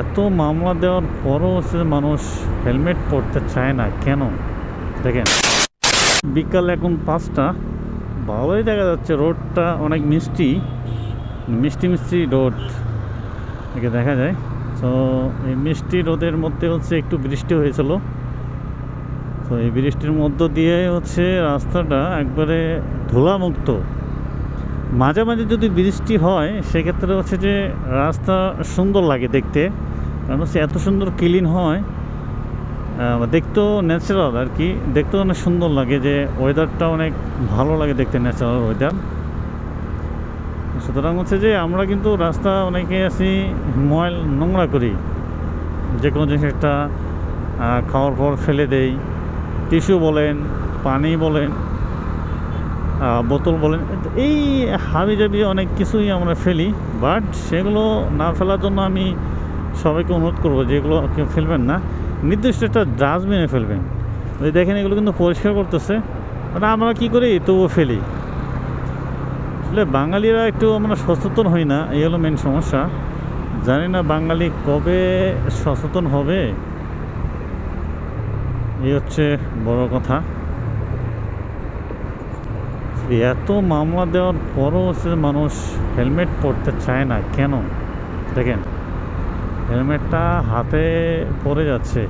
এত মামলা দেওয়ার পরও হচ্ছে মানুষ হেলমেট পরতে চায় না, কেন? দেখেন, বিকাল এখন পাঁচটা, ভালোই দেখা যাচ্ছে রোডটা অনেক মিষ্টি মিষ্টি মিষ্টি রোড, একে দেখা যায়। তো এই মিষ্টি রোদের মধ্যে হচ্ছে একটু বৃষ্টি হয়েছিল। তো এই বৃষ্টির মধ্য দিয়ে হচ্ছে রাস্তাটা একবারে ধুলামুক্ত। মাঝে মাঝে যদি বৃষ্টি হয়, সেক্ষেত্রে হচ্ছে যে রাস্তা সুন্দর লাগে দেখতে। কারণ হচ্ছে এত সুন্দর ক্লিন হয় দেখতেও ন্যাচারাল আর কি। দেখতেও অনেক সুন্দর লাগে যে ওয়েদারটা অনেক ভালো লাগে দেখতে ন্যাচারাল ওয়েদার সুতরাং হচ্ছে যে আমরা কিন্তু রাস্তা অনেকে আসি ময়ল নোংরা করি। যে কোনো জিনিস একটা খাওয়ার পর ফেলে দেই। টিস্যু বলেন, পানি বলেন বোতল বলেন। এই হাবি জাবি অনেক কিছুই আমরা ফেলি বাট সেগুলো না ফেলার জন্য আমি সবাইকে অনুরোধ করব যেগুলো কেউ ফেলবেন না। নির্দিষ্ট একটা ডাস্টবিনে ফেলবেন। ওই দেখেন এগুলো কিন্তু পরিষ্কার করতেছে মানে আমরা কী করি? তবুও ফেলি। আসলে বাঙালিরা একটু আমরা সচেতন হই না, এই হলো মেন সমস্যা। জানি না বাঙালি কবে সচেতন হবে। এই হচ্ছে বড় কথা। এত মামলা দেওয়ার পরও হচ্ছে মানুষ হেলমেট পরতে চায় না, কেন? দেখেন, হেলমেটটা হাতে পরে যাচ্ছে।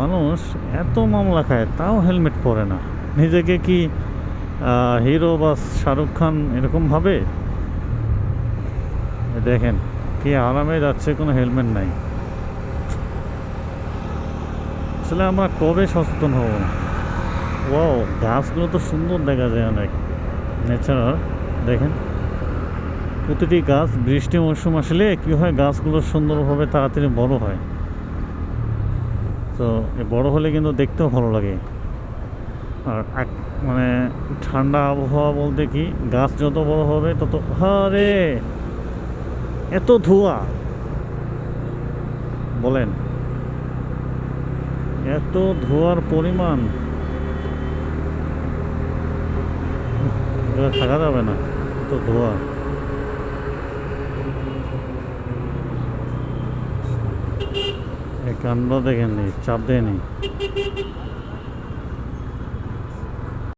মানুষ এত মামলা খায়, তাও হেলমেট পরে না। নিজেকে কি হিরো বা শাহরুখ খান এরকম ভাবে? দেখেন, কি আরামে যাচ্ছে, কোনো হেলমেট নাই। আসলে আমরা কবে সচেতন হব? ও গাছগুলো তো সুন্দর দেখা যায় অনেক। ন্যাচারাল দেখেন। প্রতিটি গাছ বৃষ্টি মরশুম আসলে কী হয়, গাছগুলো সুন্দরভাবে তাড়াতাড়ি বড় হয়। তো বড় হলে কিন্তু দেখতেও ভালো লাগে। আর এক- মানে ঠান্ডা আবহাওয়া বলতে কি, গাছ যত বড় হবে তত আরে এত ধোঁয়া! বলেন। এত ধোঁয়ার পরিমাণ। এগুলো থাকা যাবে না। তো ধোয়া। কাণ্ড দেখেন চাপ দেয়নি